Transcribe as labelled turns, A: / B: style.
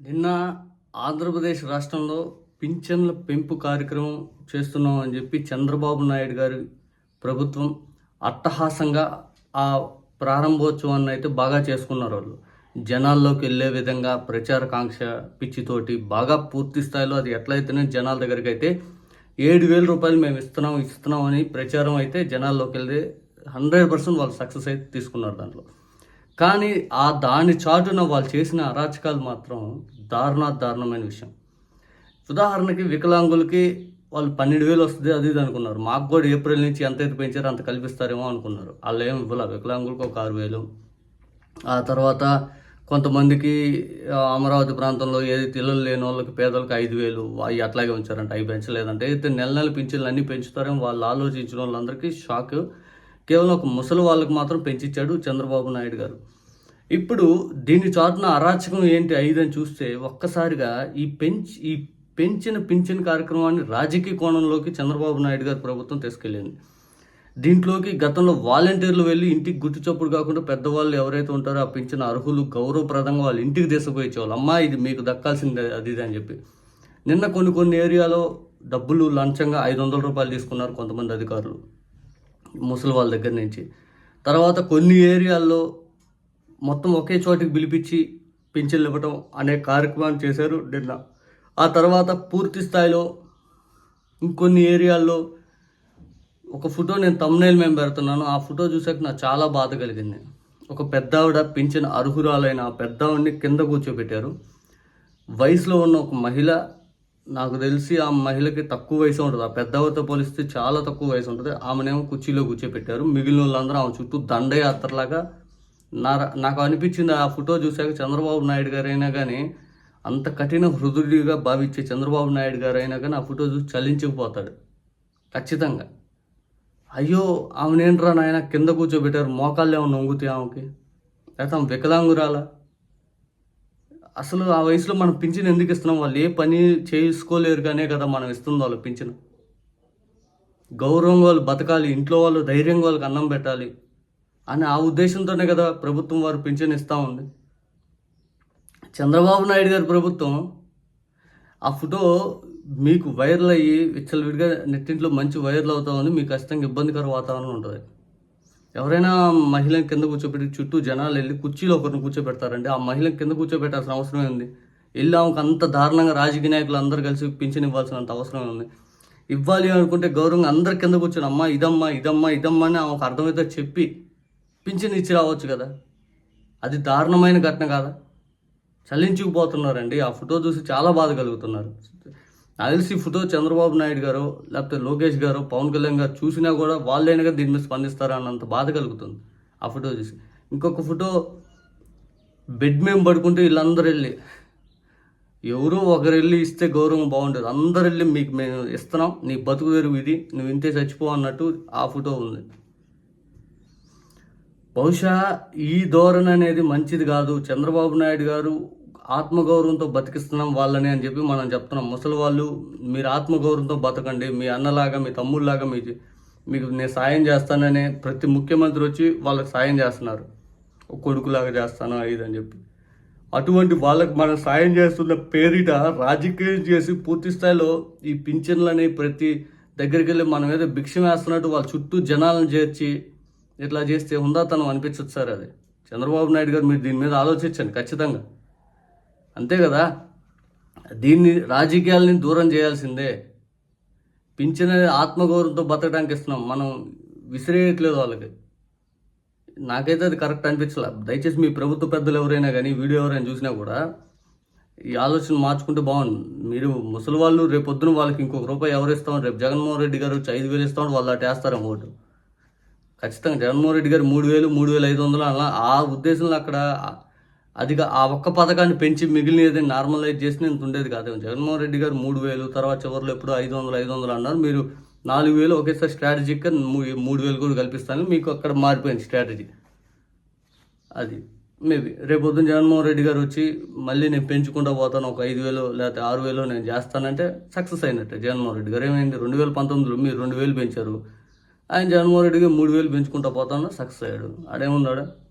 A: నిన్న ఆంధ్రప్రదేశ్ రాష్ట్రంలో పింఛన్ల పెంపు కార్యక్రమం చేస్తున్నాం అని చెప్పి చంద్రబాబు నాయుడు గారి ప్రభుత్వం అట్టహాసంగా ఆ ప్రారంభోత్సవాన్ని అయితే బాగా చేసుకున్నారు వాళ్ళు. జనాల్లోకి వెళ్ళే విధంగా ప్రచారకాంక్ష పిచ్చితోటి బాగా పూర్తి స్థాయిలో అది ఎట్లయితేనే జనాల దగ్గరికి అయితే ఏడు వేల రూపాయలు మేము ఇస్తున్నాం ఇస్తున్నాం అని ప్రచారం అయితే జనాల్లోకి వెళ్తే హండ్రెడ్ పర్సెంట్ వాళ్ళు సక్సెస్ అయితే తీసుకున్నారు దాంట్లో. కానీ ఆ దాని చాటున వాళ్ళు చేసిన అరాచకాలు మాత్రం దారుణా దారుణమైన విషయం. ఉదాహరణకి వికలాంగులకి వాళ్ళు పన్నెండు వేలు వస్తుంది అది ఇది అనుకున్నారు. మాకు కూడా ఏప్రిల్ నుంచి ఎంత అయితే పెంచారో అంత కల్పిస్తారేమో అనుకున్నారు. వాళ్ళు ఏమి ఇవ్వాల? వికలాంగులకు ఒక ఆరు వేలు. ఆ తర్వాత కొంతమందికి అమరావతి ప్రాంతంలో ఏది ఇళ్ళు లేని వాళ్ళకి పేదలకు ఐదు వేలు అవి అట్లాగే ఉంచారంట. అవి పెంచలేదంటే. అయితే నెల నెల పింఛన్లు అన్నీ పెంచుతారేమో వాళ్ళు ఆలోచించిన వాళ్ళందరికీ షాక్. కేవలం ఒక ముసలి వాళ్ళకి మాత్రం పెంచిచ్చాడు చంద్రబాబు నాయుడు గారు. ఇప్పుడు దీని చాటున అరాచకం ఏంటి ఐదని చూస్తే ఒక్కసారిగా ఈ పెంచి ఈ పెంచిన పింఛన్ కార్యక్రమాన్ని రాజకీయ కోణంలోకి చంద్రబాబు నాయుడు గారి ప్రభుత్వం తీసుకెళ్ళింది. దీంట్లోకి గతంలో వాలంటీర్లు వెళ్ళి ఇంటికి గుర్తు చప్పుడు కాకుండా పెద్దవాళ్ళు ఎవరైతే ఉంటారో ఆ పింఛన్ అర్హులు గౌరవప్రదంగా వాళ్ళు ఇంటికి తీసుకుపోయేవాళ్ళు అమ్మా ఇది మీకు దక్కాల్సింది అది ఇది అని చెప్పి. నిన్న కొన్ని కొన్ని ఏరియాలో డబ్బులు లంచంగా ఐదు వందల రూపాయలు తీసుకున్నారు కొంతమంది అధికారులు ముసలి వాళ్ళ దగ్గర నుంచి. తర్వాత కొన్ని ఏరియాల్లో మొత్తం ఒకే చోటికి పిలిపించి పింఛన్లు ఇవ్వటం అనే కార్యక్రమాన్ని చేశారు నిన్న ఆ తర్వాత పూర్తి స్థాయిలో ఇంకొన్ని ఏరియాల్లో ఒక ఫోటో నేను తమ్నైల్ మేము పెడుతున్నాను. ఆ ఫోటో చూసాక నాకు చాలా బాధ కలిగింది. ఒక పెద్ద ఆవిడ పింఛన్ అర్హురాలైన ఆ పెద్ద ఆవిడని కింద కూర్చోబెట్టారు. వయసులో ఉన్న ఒక మహిళ నాకు తెలిసి ఆ మహిళకి తక్కువ వయసు ఉంటుంది. ఆ పెద్ద ఆవిడతో పోలిస్తే చాలా తక్కువ వయసు ఉంటుంది. ఆమెనేమో కుర్చీలో కూర్చోపెట్టారు మిగిలిన వాళ్ళందరూ ఆమె చుట్టూ దండయాత్రలాగా నా నాకు అనిపించింది ఆ ఫోటో చూశాక చంద్రబాబు నాయుడు గారైనా కానీ అంత కఠిన హృదయుడిగా భావించే చంద్రబాబు నాయుడు గారు అయినా కానీ ఆ ఫోటో చూసి చలించకపోతాడు. ఖచ్చితంగా. అయ్యో ఆమెనేంట్రా నాయన కింద కూర్చోబెట్టారు? మోకాళ్ళు ఏమైనా నొంగుతాయి ఆమెకి? లేకపోతే ఆమె వికలాంగురాలా? అసలు ఆ వయసులో మనం పింఛన్ ఎందుకు ఇస్తున్నాం? వాళ్ళు ఏ పని చేసుకోలేరు కానీ కదా మనం ఇస్తుంది వాళ్ళు పింఛన్. గౌరవం వాళ్ళు బతకాలి ఇంట్లో వాళ్ళు ధైర్యంగా వాళ్ళకి అన్నం పెట్టాలి. అని ఆ ఉద్దేశంతోనే కదా ప్రభుత్వం వారు పింఛన్ ఇస్తూ ఉంది. చంద్రబాబు నాయుడు గారి ప్రభుత్వం ఆ ఫోటో మీకు వైరల్ అయ్యి విచ్చలవిడిగా నెట్టింట్లో మంచి వైరల్ అవుతామని మీకు ఖచ్చితంగా ఇబ్బందికర వాతావరణం ఉంటుంది. ఎవరైనా మహిళను కింద కూర్చోబెట్టి చుట్టూ జనాలు వెళ్ళి కుర్చీలో ఒకరిని కూర్చోబెడతారండి. ఆ మహిళను కింద కూర్చోబెట్టాల్సిన అవసరం ఉంది వెళ్ళి ఆమెకు అంత దారుణంగా రాజకీయ నాయకులు అందరూ కలిసి పింఛన్ ఇవ్వాల్సినంత అవసరం ఉంది ఇవ్వాలి అనుకుంటే గౌరవంగా అందరి కింద కూర్చొని అమ్మా ఇదమ్మా ఇదమ్మా ఇదమ్మా అని ఆమెకు అర్థమైతే చెప్పి పింఛన్ ఇచ్చి రావచ్చు కదా. అది దారుణమైన ఘటన కాదా? చలించుకుపోతున్నారండి. ఆ ఫోటో చూసి చాలా బాధ కలుగుతున్నారు. నాకు తెలిసి ఫోటో చంద్రబాబు నాయుడు గారు లేకపోతే లోకేష్ గారు పవన్ కళ్యాణ్ గారు చూసినా కూడా వాళ్ళైనా దీని మీద స్పందిస్తారా అన్నంత బాధ కలుగుతుంది ఆ ఫోటో చూసి. ఇంకొక ఫోటో బెడ్ మేము పడుకుంటే వీళ్ళందరూ వెళ్ళి ఎవరో ఒకరు వెళ్ళి ఇస్తే గౌరవం బాగుంటుంది అందరు వెళ్ళి మీకు మేము ఇస్తున్నాం. నీ బతుకు తెరువు ఇది. నువ్వు ఇంతే చచ్చిపో అన్నట్టు ఆ ఫోటో ఉంది. బహుశా ఈ ధోరణి అనేది మంచిది కాదు. చంద్రబాబు నాయుడు గారు ఆత్మగౌరవంతో బతికిస్తున్నాం వాళ్ళని అని చెప్పి మనం చెప్తున్నాం. ముసలి వాళ్ళు మీరు ఆత్మగౌరవంతో బతకండి. మీ అన్నలాగా మీ తమ్ముళ్ళలాగా మీ మీకు నేను సాయం చేస్తాననే ప్రతి ముఖ్యమంత్రి వచ్చి వాళ్ళకి సాయం చేస్తున్నారు. కొడుకులాగా చేస్తాను ఇది అని చెప్పి. అటువంటి వాళ్ళకి మనం సాయం చేస్తున్న పేరిట రాజకీయం చేసి పూర్తి స్థాయిలో ఈ పింఛన్లని ప్రతి దగ్గరికి వెళ్ళి మనం ఏదో భిక్షం వేస్తున్నట్టు వాళ్ళ చుట్టూ జనాలను చేర్చి ఇట్లా చేస్తే ఉందాతనం అనిపించదు సార్ అది? చంద్రబాబు నాయుడు గారు మీరు దీని మీద ఆలోచించండి ఖచ్చితంగా. అంతే కదా? దీన్ని రాజకీయాలని దూరం చేయాల్సిందే. పింఛన్ అనేది ఆత్మగౌరవంతో బతకడానికి ఇస్తున్నాం. మనం విసిరేయట్లేదు వాళ్ళకి. నాకైతే అది కరెక్ట్ అనిపించలే. దయచేసి మీ ప్రభుత్వ పెద్దలు ఎవరైనా కానీ వీడియో ఎవరైనా చూసినా కూడా ఈ ఆలోచన మార్చుకుంటే బాగుంది మీరు ముసలి వాళ్ళు రేపు పొద్దున వాళ్ళకి ఇంకొక రూపాయి ఎవరు ఇస్తామని రేపు జగన్మోహన్ రెడ్డి గారు వచ్చి ఐదు వేలు ఇస్తామని వాళ్ళు అటు వేస్తారేమో ఓటు. ఖచ్చితంగా జగన్మోహన్ రెడ్డి గారు మూడు వేలు మూడు వేల ఐదు వందలు అలా ఆ ఉద్దేశంలో అక్కడ అదిగా ఆ ఒక్క పథకాన్ని పెంచి మిగిలినది నార్మలైజ్ చేసిన ఇంత ఉండేది కాదు. జగన్మోహన్ రెడ్డి గారు మూడు వేలు తర్వాత చివరిలో ఎప్పుడు ఐదు వందలు ఐదు వందలు అన్నారు. మీరు నాలుగు వేలు ఒకేసారి స్ట్రాటజీగా మూడు వేలు కూడా కల్పిస్తాను. మీకు అక్కడ మారిపోయింది స్ట్రాటజీ. అది మేబీ. రేపు పొద్దున్న జగన్మోహన్ రెడ్డి గారు వచ్చి మళ్ళీ నేను పెంచుకుంటూ పోతాను ఒక ఐదు వేలు లేకపోతే ఆరు వేలు నేను చేస్తానంటే సక్సెస్ అయినట్టే జగన్మోహన్ రెడ్డి గారు. ఏమైంది? రెండు వేల పంతొమ్మిదిలో మీరు రెండు వేలు పెంచారు. ఆయన జగన్మోహన్ రెడ్డి మూడు వేలు పెంచుకుంటా పోతాను సక్సెస్ అయ్యాడు. ఆడేమున్నాడు?